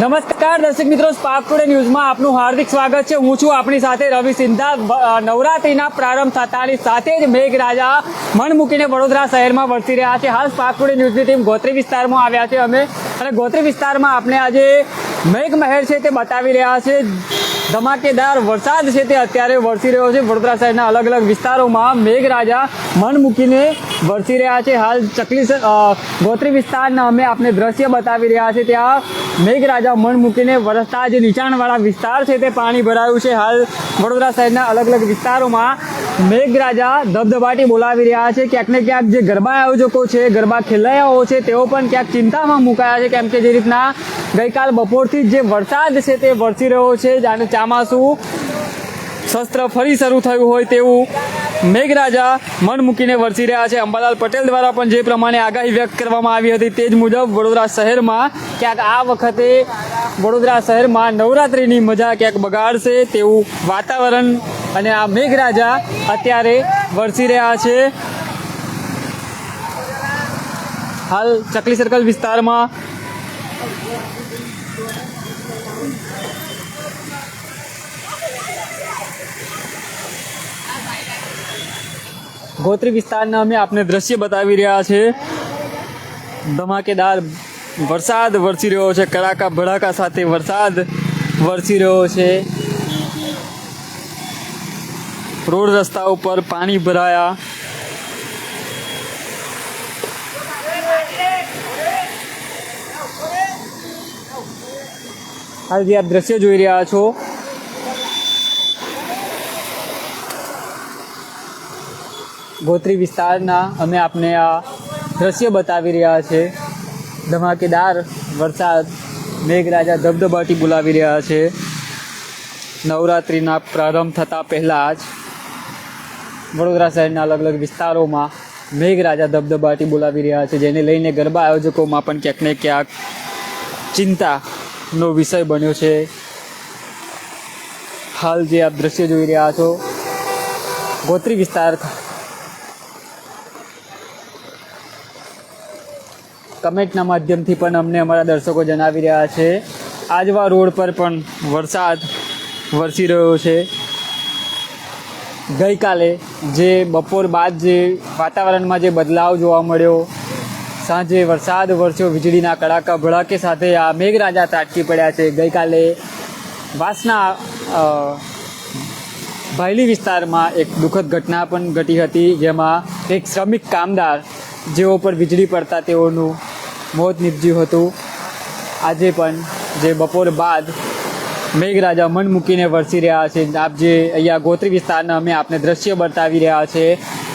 નમસ્કાર, દર્શક મિત્રો સ્પાર્ક ટુડે ન્યૂઝમાં આપનું હાર્દિક સ્વાગત છે. હું છું આપણી સાથે રવિ સિંધા. નવરાત્રીના પ્રારંભ થતાની સાથે જ મેઘરાજા મન મૂકીને વડોદરા શહેરમાં વરસી રહ્યા છે. હાલ સ્પાર્ક ટુડે ન્યૂઝની ટીમ ગોત્રી વિસ્તારમાં આવ્યા છે. અમે અને ગોત્રી વિસ્તારમાં આપણે આજે મેઘ મહેર છે તે બતાવી રહ્યા છે. ધમાકેદાર વરસાદ છે તે અત્યારે વરસી રહ્યો છે. વડોદરા શહેરના અલગ અલગ વિસ્તારોમાં મેઘરાજા મન મૂકીને વરસી રહ્યા છે. હાલ ચકલી ગોત્રી વિસ્તારના અમે આપને દ્રશ્ય બતાવી રહ્યા છે. ત્યાં મેઘરાજા મન મૂકીને વરસતા જે નીચાણવાળા વિસ્તાર છે તે પાણી ભરાયું છે. હાલ વડોદરા શહેરના અલગ અલગ વિસ્તારોમાં મેઘરાજા ધબધબાટી બોલાવી રહ્યા છે. ક્યાંક ને ક્યાંક જે ગરબા આયોજકો છે, ગરબા ખેલાયાઓ છે, તેઓ પણ ક્યાંક ચિંતામાં મુકાયા છે. કેમ કે જે રીતના ગઈકાલ બપોરથી જે વરસાદ છે તે વરસી રહ્યો છે. જાણે ચોમાસું શસ્ત્ર ફરી શરૂ થયું હોય તેવું મેઘરાજા મન મૂકીને વરસી રહ્યા છે. અંબાલાલ પટેલ દ્વારા પણ જે પ્રમાણે આગાહી વ્યક્ત કરવામાં આવી હતી તે જ મુજબ વડોદરા શહેરમાં ક્યાંક આ વખતે વડોદરા શહેરમાં નવરાત્રિની મજા ક્યાંક બગાડશે તેવું વાતાવરણ અને આ મેઘરાજા અત્યારે વરસી રહ્યા છે. હાલ ચકલી સર્કલ વિસ્તારમાં ગોત્રી વિસ્તારના અમે આપને દ્રશ્ય બતાવી રહ્યા છે. ધમાકેદાર વરસાદ વરસી રહ્યો છે. કડાકા ભડાકા સાથે વરસાદ વરસી રહ્યો છે. રોડ રસ્તા ઉપર પાણી ભરાયા. આજે આપ દ્રશ્ય જોઈ રહ્યા છો ગોત્રી વિસ્તારના અમે આપને આ દ્રશ્ય બતાવી રહ્યા છે. ધમાકેદાર વરસાદ, મેઘરાજા ધબધબાટી બોલાવી રહ્યા છે. નવરાત્રિના પ્રારંભ થતાં પહેલાં જ વડોદરા શહેરના અલગ અલગ વિસ્તારોમાં મેઘરાજા ધબધબાટી બોલાવી રહ્યા છે, જેને લઈને ગરબા આયોજકોમાં પણ ક્યાંક ને ક્યાંક ચિંતાનો વિષય બન્યો છે. હાલ જે આપ દ્રશ્ય જોઈ રહ્યા છો, ગોત્રી વિસ્તાર કમેન્ટના માધ્યમથી પણ અમને અમારા દર્શકો જણાવી રહ્યા છે. આજવા રોડ પર પણ વરસાદ વરસી રહ્યો છે. ગઈકાલે જે બપોર બાદ જે વાતાવરણમાં જે બદલાવ જોવા મળ્યો, સાંજે વરસાદ વરસ્યો, વીજળીના કડાકા ભડાકે સાથે આ મેઘરાજા ત્રાટકી પડ્યા છે. ગઈકાલે વાસના ભાયલી વિસ્તારમાં એક દુઃખદ ઘટના પણ ઘટી હતી, જેમાં એક શ્રમિક કામદાર જેઓ પર વીજળી પડતા તેઓનું મોત નીપજ્યું હતું. આજે પણ જે બપોર બાદ મેઘરાજા મન મૂકીને વરસી રહ્યા છે. આપ જે અહીંયા ગોત્રી વિસ્તારના અમે આપને દ્રશ્ય બતાવી રહ્યા છે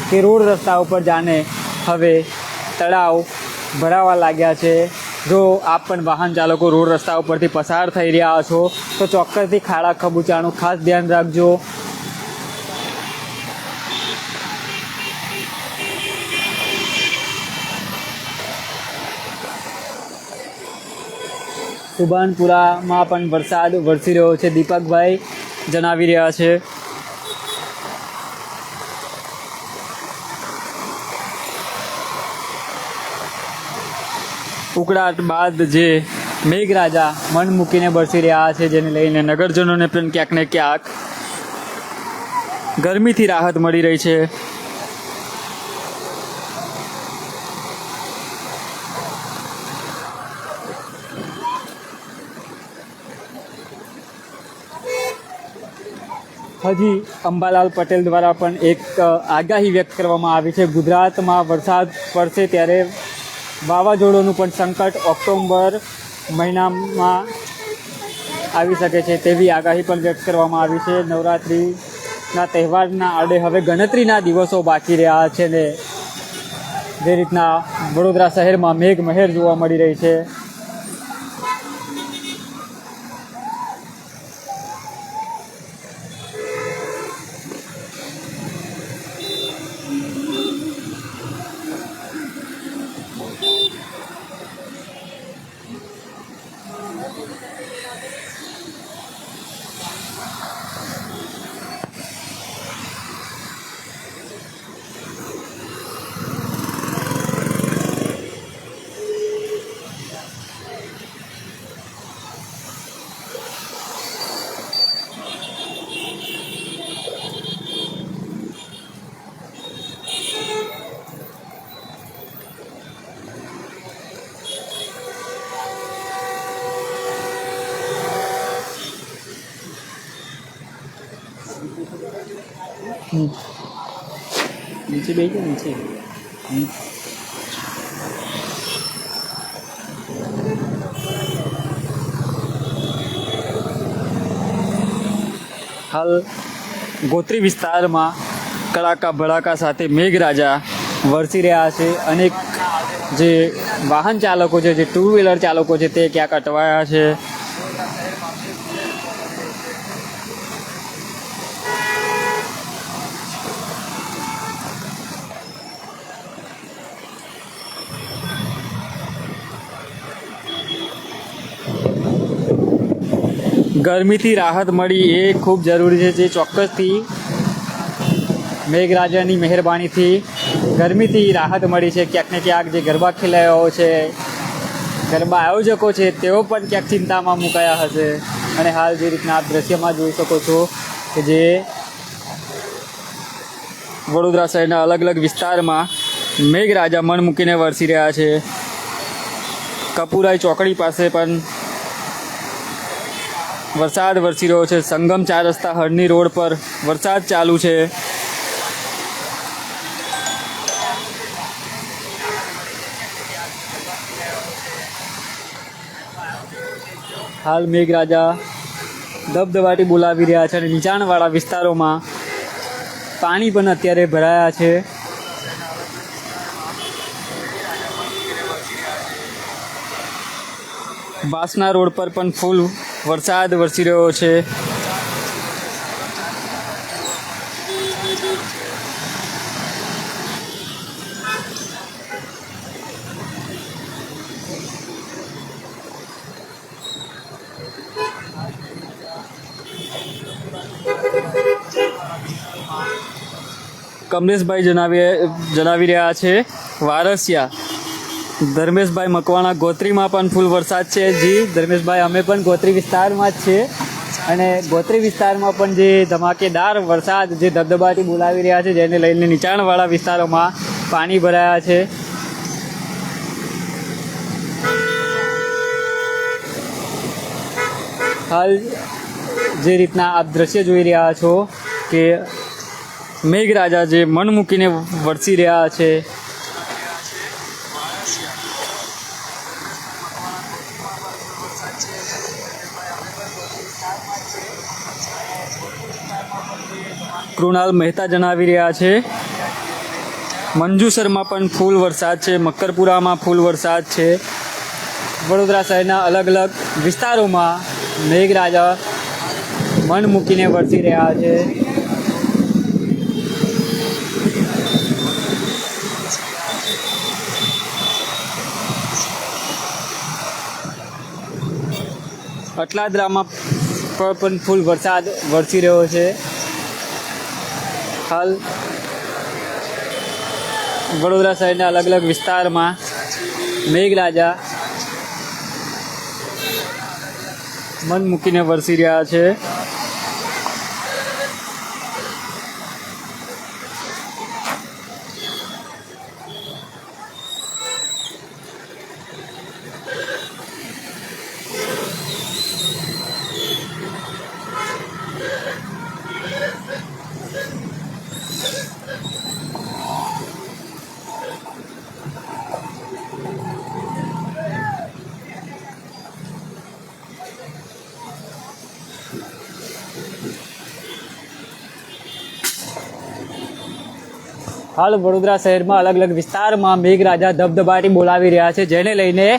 કે રોડ રસ્તા ઉપર જાણે હવે તળાવ ભરાવા લાગ્યા છે. જો આપ પણ વાહન ચાલકો રોડ રસ્તા ઉપરથી પસાર થઈ રહ્યા છો, તો ચોક્કસથી ખાડા ખબૂચાનું ખાસ ધ્યાન રાખજો. સુભાનપુરામાં પણ વરસાદ વરસી રહ્યો છે. દીપકભાઈ જણાવી રહ્યા છે. ઉકળાટ બાદ જે મેઘરાજા મન મૂકીને વરસી રહ્યા છે, જેને લઈને નગરજનોને પણ ક્યાંક ને ક્યાંક ગરમીથી રાહત મળી રહી છે. હજી અંબાલાલ પટેલ દ્વારા પણ એક આગાહી વ્યક્ત કરવામાં આવી છે. ગુજરાતમાં વરસાદ પડશે ત્યારે વાવાઝોડોનું પણ સંકટ ઓક્ટોબર મહિનામાં આવી શકે છે તેવી આગાહી પણ વ્યક્ત કરવામાં આવી છે. નવરાત્રિના તહેવારના આડે હવે ગણતરીના દિવસો બાકી રહ્યા છે ને જે રીતના વડોદરા શહેરમાં મેઘ મહેર જોવા મળી રહી છે. નીચે બે છે નીચે. હાલ ગોત્રી વિસ્તારમાં કડાકા ભડાકા સાથે મેઘરાજા વરસી રહ્યા છે. અનેક જે વાહન ચાલકો છે, જે ટુ વ્હીલર ચાલકો છે, તે ક્યાંક અટવાયા છે. ગરમીથી રાહત મળી એ ખૂબ જરૂરી છે જે ચોક્કસથી મેઘરાજાની મહેરબાનીથી ગરમીથી રાહત મળી છે. ક્યાંક ને ક્યાંક જે ગરબા ખેલાયો છે, ગરબા આયોજકો છે, તેઓ પણ ક્યાંક ચિંતામાં મુકાયા હશે. અને હાલ જે રીતના આપ દ્રશ્યમાં જોઈ શકો છો કે જે વડોદરા શહેરના અલગ અલગ વિસ્તારમાં મેઘરાજા મન મૂકીને વરસી રહ્યા છે. કપુરાઈ ચોકડી પાસે પણ વરસાદ વરસી રહ્યો છે. સંગમ ચાર રસ્તા હરની રોડ પર વરસાદ ચાલુ છે. હાલ મેઘરાજા દબદબાટી બોલાવી રહ્યા છે અને નીચાણવાળા વિસ્તારોમાં પાણી પણ અત્યારે ભરાયા છે. વાસના રોડ પર પણ ફૂલ વરસાદ વરસી રહ્યો છે. કમલેશભાઈ જણાવી જણાવી રહ્યા છે. વારસિયા ધર્મેશભાઈ મકવાણા ગોત્રીમાં પણ ફૂલ વરસાદ છે જી. ધર્મેશભાઈ, અમે પણ ગોત્રી વિસ્તારમાં જ છીએ. અને ગોત્રી વિસ્તારમાં પણ જે ધમાકેદાર વરસાદ, જે ધબધબાથી બોલાવી રહ્યા છે, જેને લઈને નીચાણવાળા વિસ્તારોમાં પાણી ભરાયા છે. હાલ જે રીતના આપ દ્રશ્ય જોઈ રહ્યા છો કે મેઘરાજા જે મન મૂકીને વરસી રહ્યા છે કૃણાલ મહેતા જણાવી રહ્યા છે. મંજુસરમાં પણ ફૂલ વરસાદ છે. મકરપુરામાં ફૂલ વરસાદ છે. વડોદરા શહેરના અલગ અલગ વિસ્તારોમાં મેઘરાજા મન મૂકીને વરસી રહ્યા છે. અટલાદરામાં પણ ફૂલ વરસાદ વરસી રહ્યો છે. હાલ વડોદરા શહેરના અલગ અલગ વિસ્તારમાં મેઘરાજા મન મૂકીને વરસી રહ્યા છે. હાલ વડોદરા શહેરમાં અલગ અલગ વિસ્તારમાં મેઘરાજા ધબધબાટી બોલાવી રહ્યા છે, જેને લઈને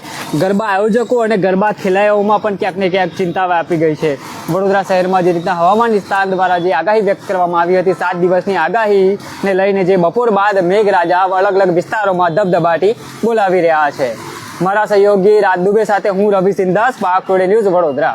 ગરબા આયોજકો અને ગરબા ખેલાયાઓમાં પણ ક્યાંક ને ક્યાંક ચિંતા વ્યાપી ગઈ છે. વડોદરા શહેરમાં જે રીતના હવામાન વિસ્તાર દ્વારા જે આગાહી વ્યક્ત કરવામાં આવી હતી, સાત દિવસની આગાહીને લઈને જે બપોર બાદ મેઘરાજા અલગ અલગ વિસ્તારોમાં ધબધબાટી બોલાવી રહ્યા છે. મારા સહયોગી રાજ દુબે સાથે હું રવિ સિંધાસ, પાક ટુડે ન્યૂઝ વડોદરા.